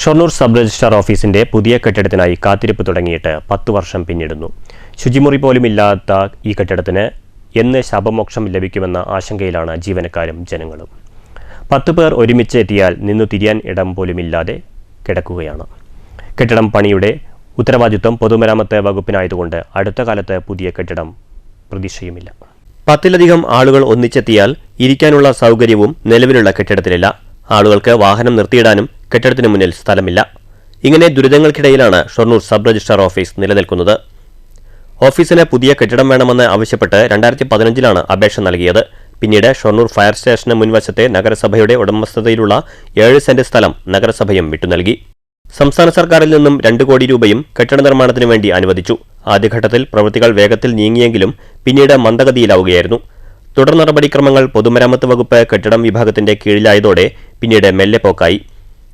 Shoranur sub registrar ഓഫീസിന്റെ പുതിയ കെട്ടിടത്തിനായി കാത്തിരിപ്പ് തുടങ്ങിയിട്ട് പത്ത് വർഷം പിന്നിടുന്നു. ശുചിമുറി പോലും ഇല്ലാത്ത ഈ കെട്ടിടത്തിന് എന്ന് ശാപമോക്ഷം ലഭിക്കുമെന്ന ആശങ്കയിലാണ് ജീവനക്കാരും ജനങ്ങളും. പത്ത് പേർ ഒരുമിച്ച് എത്തിയാൽ നിന്നു തിരിയാൻ ഇടം പോലുമില്ലാതെ കിടക്കുകയാണ്. കെട്ടിടം പണിയുടെ ഉത്തരവാദിത്വം പൊതുമരാമത്ത് വകുപ്പിനായതുകൊണ്ട് അടുത്ത കാലത്ത് പുതിയ കെട്ടിടം പ്രതീക്ഷയുമില്ല. പത്തിലധികം ആളുകൾ ഒന്നിച്ചെത്തിയാൽ ഇരിക്കാനുള്ള സൗകര്യവും നിലവിലുള്ള കെട്ടിടത്തിലില്ല. ആളുകൾക്ക് വാഹനം നിർത്തിയിടാനും കെട്ടിടത്തിന് മുന്നിൽ സ്ഥലമില്ല. ഇങ്ങനെ ദുരിതങ്ങൾക്കിടയിലാണ് ഷൊർണൂർ സബ് രജിസ്ട്രാർ ഓഫീസ് നിലനിൽക്കുന്നത്. ഓഫീസിന് പുതിയ കെട്ടിടം വേണമെന്ന് ആവശ്യപ്പെട്ട് രണ്ടായിരത്തി പതിനഞ്ചിലാണ് അപേക്ഷ നൽകിയത്. പിന്നീട് ഷൊർണൂർ ഫയർ സ്റ്റേഷന് മുൻവശത്തെ നഗരസഭയുടെ ഉടമസ്ഥതയിലുള്ള ഏഴ് സെന്റ് സ്ഥലം നഗരസഭയും വിട്ടുനൽകി. സംസ്ഥാന സർക്കാരിൽ നിന്നും രണ്ട് കോടി രൂപയും കെട്ടിട നിർമ്മാണത്തിന് വേണ്ടി അനുവദിച്ചു. ആദ്യഘട്ടത്തിൽ പ്രവൃത്തികൾ വേഗത്തിൽ നീങ്ങിയെങ്കിലും പിന്നീട് മന്ദഗതിയിലാവുകയായിരുന്നു. തുടർ നടപടിക്രമങ്ങൾ പൊതുമരാമത്ത് വകുപ്പ് കെട്ടിടം വിഭാഗത്തിന്റെ കീഴിലായതോടെ പിന്നീട് മെല്ലെ പോക്കായി.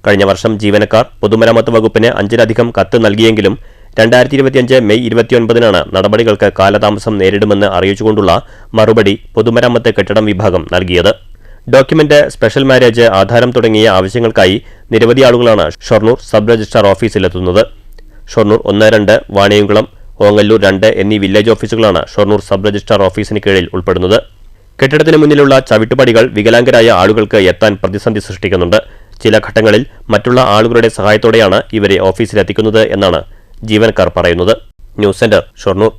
കഴിഞ്ഞ വർഷം ജീവനക്കാർ പൊതുമരാമത്ത് വകുപ്പിന് അഞ്ചിലധികം കത്ത് നൽകിയെങ്കിലും രണ്ടായിരത്തി ഇരുപത്തിയഞ്ച് മെയ് ഇരുപത്തിയൊൻപതിനാണ് നടപടികൾക്ക് കാലതാമസം നേരിടുമെന്ന് അറിയിച്ചുകൊണ്ടുള്ള മറുപടി പൊതുമരാമത്ത് കെട്ടിടം വിഭാഗം നൽകിയത്. ഡോക്യുമെന്റ് സ്പെഷ്യൽ മാരേജ് ആധാരം തുടങ്ങിയ ആവശ്യങ്ങൾക്കായി നിരവധി ആളുകളാണ് ഷൊർണൂർ സബ് രജിസ്ട്രാർ ഓഫീസിലെത്തുന്നത്. ഷൊർണൂർ ഒന്ന് രണ്ട് വാണിയംകുളം ഓങ്ങല്ലൂർ രണ്ട് എന്നീ വില്ലേജ് ഓഫീസുകളാണ് ഷൊർണൂർ സബ് രജിസ്ട്രാർ ഓഫീസിന് കീഴിൽ ഉൾപ്പെടുന്നത്. കെട്ടിടത്തിന് മുന്നിലുള്ള ചവിട്ടുപടികൾ വികലാംഗരായ ആളുകൾക്ക് എത്താൻ പ്രതിസന്ധി സൃഷ്ടിക്കുന്നുണ്ട്. ചില ഘട്ടങ്ങളിൽ മറ്റുള്ള ആളുകളുടെ സഹായത്തോടെയാണ് ഇവരെ ഓഫീസിലെത്തിക്കുന്നത് എന്നാണ് ജീവനക്കാർ പറയുന്നത്. News centre Shoranur.